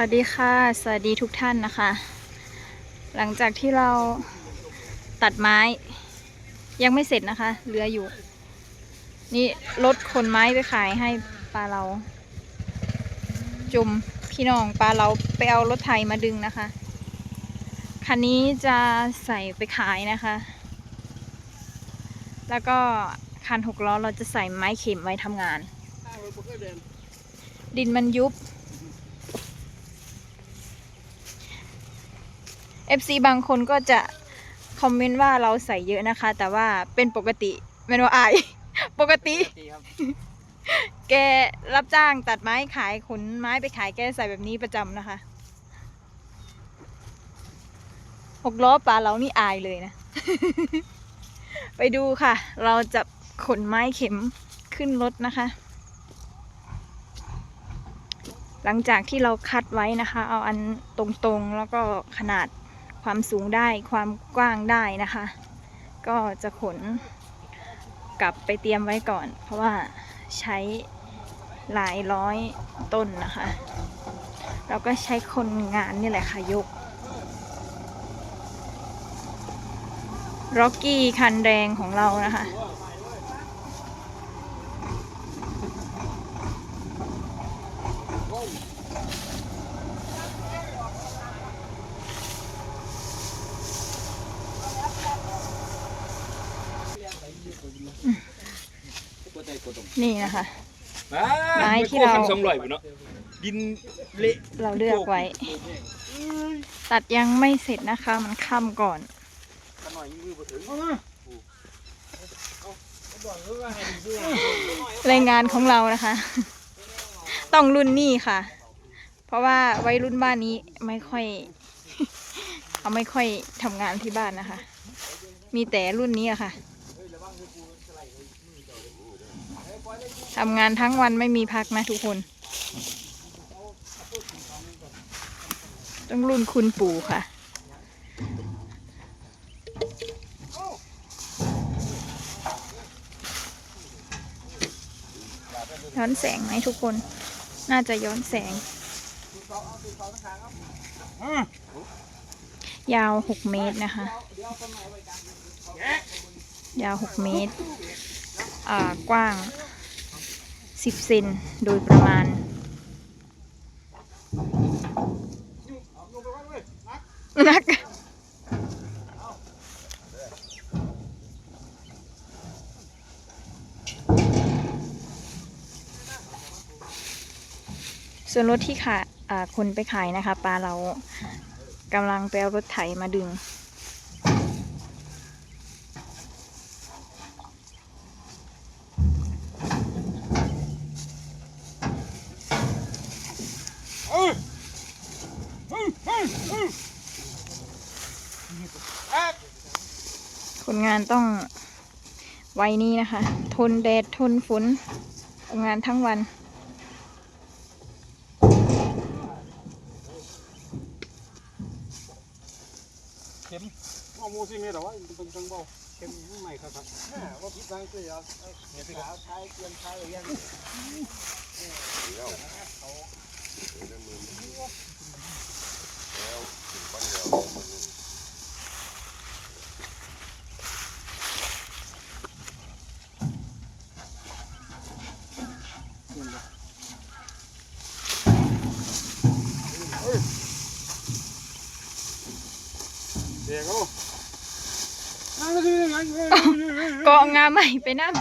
วัสดีค่ะ สวัสดีทุกท่านนะคะ หลังจากที่เราตัดไม้ ยังไม่เสร็จนะคะ เหลืออยู่ นี่รถขนไม้ไปขายให้ปลาเรา จุ่มพี่น้องปลาเราไปเอารถไถมาดึงนะคะ คันนี้จะใส่ไปขายนะคะ แล้วก็คันหกล้อเราจะใส่ไม้เข็มไว้ทำงาน ดินมันยุบ FC บางคนก็จะคอมเมนต์ว่าเราใส่เยอะนะคะ แต่ว่าเป็นปกติไม่ว่าอาย ปกติแกรับจ้างตัดไม้ขายขนไม้ไปขายแกใส่แบบนี้ประจำนะคะหกล้อปลาเรานี่อายเลยนะ ไปดูค่ะ เราจะขนไม้เข็มขึ้นรถนะคะ หลังจากที่เราคัดไว้นะคะ เอาอันตรงๆแล้วก็ขนาด ความสูงได้ความกว้างได้นะคะ ก็จะขนกลับไปเตรียมไว้ก่อน เพราะว่าใช้หลายร้อยต้นนะคะ เราก็ใช้คนงานนี่แหละค่ะยกร็อกกี้คันแดงของเรานะคะ นี่นะคะ ไม้ที่เรา สองร้อยเนาะดินเละเราเลือกไว้ ตัดยังไม่เสร็จนะคะ มันค่ำก่อนหน่อยมือบ่ถึงแรงงานของเรานะคะ ต้องรุ่นนี้ค่ะ เพราะว่าวัยรุ่นบ้านนี้ไม่ค่อยเขาไม่ค่อยทำงานที่บ้านนะคะ มีแต่รุ่นนี้อะค่ะ ทำงานทั้งวันไม่มีพักนะทุกคน ต้องรุ่นคุณปู่ค่ะ ย้อนแสงไหมทุกคน น่าจะย้อนแสง ยาวหกเมตรนะคะ ยาวหกเมตร อ่า กว้าง สิบเซนโดยประมาณ นักส่วนรถที่ขาอ่าคนไปขายนะคะปลาเรากำลังไปเอารถไถมาดึง คนงานต้องไว้นี้นะคะ ทนแดด ทนฝนทำงานทั้งวัน เข็มเอามูสิเมตรว่าเป็นจังเบาเข็มใหม่ครับครับว่าพิษทางคือเอาเนี่ยพี่ขาใช้เตรียมใช้หรือยังเดี๋ยว เขาก็เอางาใหม่ไปนั่ง